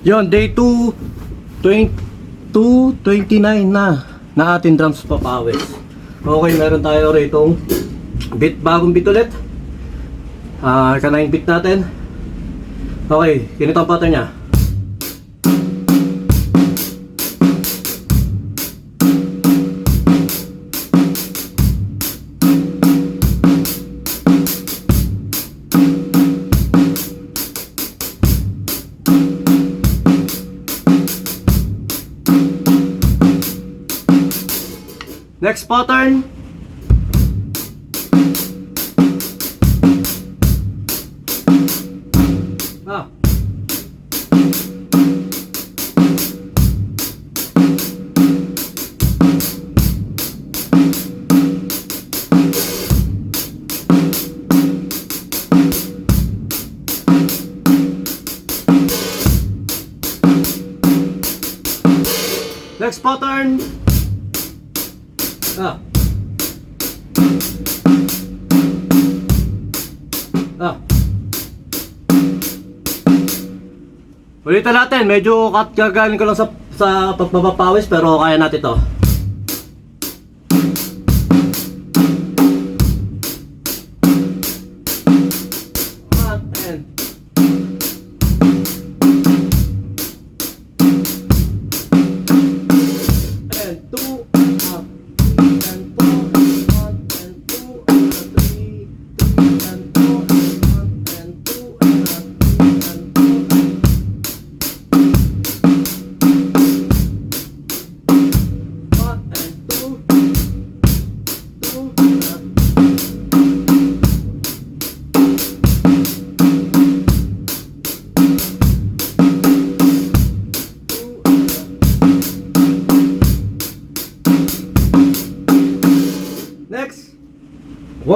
Yon, day 2, 20, 229 na na ating drums papawis. Okay, meron tayo rito bit bagong bit ulit. Ah, uh, kanang bit natin. Okay, ganito ang pattern niya. Next pattern. Ah. Next pattern. Ah. Ah. Ulitin natin, medyo kat ko lang sa sa pagpapawis pero kaya natin to.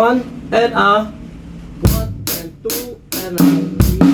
One and a. One and two and a.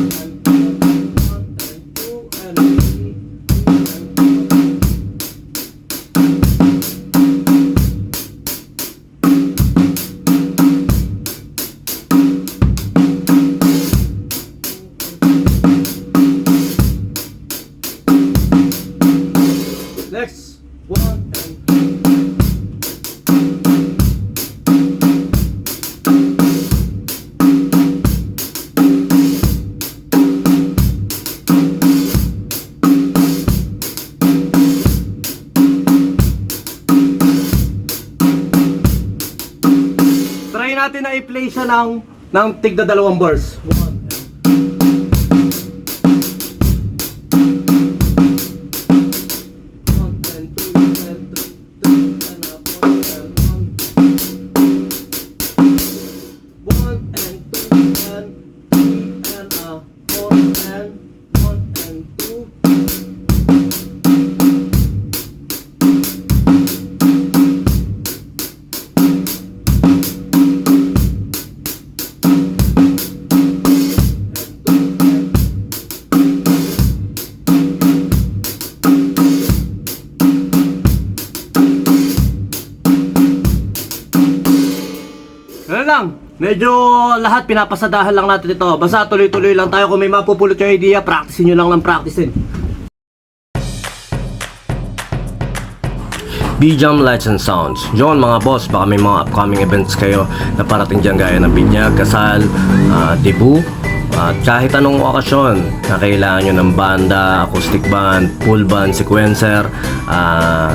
natin na i-play siya ng, ng tigda dalawang bars. One. Ano lang, medyo lahat pinapasadahan lang natin ito. Basta tuloy-tuloy lang tayo. Kung may mapupulot yung idea, practicein nyo lang ng practicein. BJAM Lights and Sounds. Yun mga boss, baka may mga upcoming events kayo na parating dyan gaya ng binyag, kasal, ah, debut, at kahit anong okasyon na kailangan nyo ng banda, acoustic band, full band, sequencer, ah,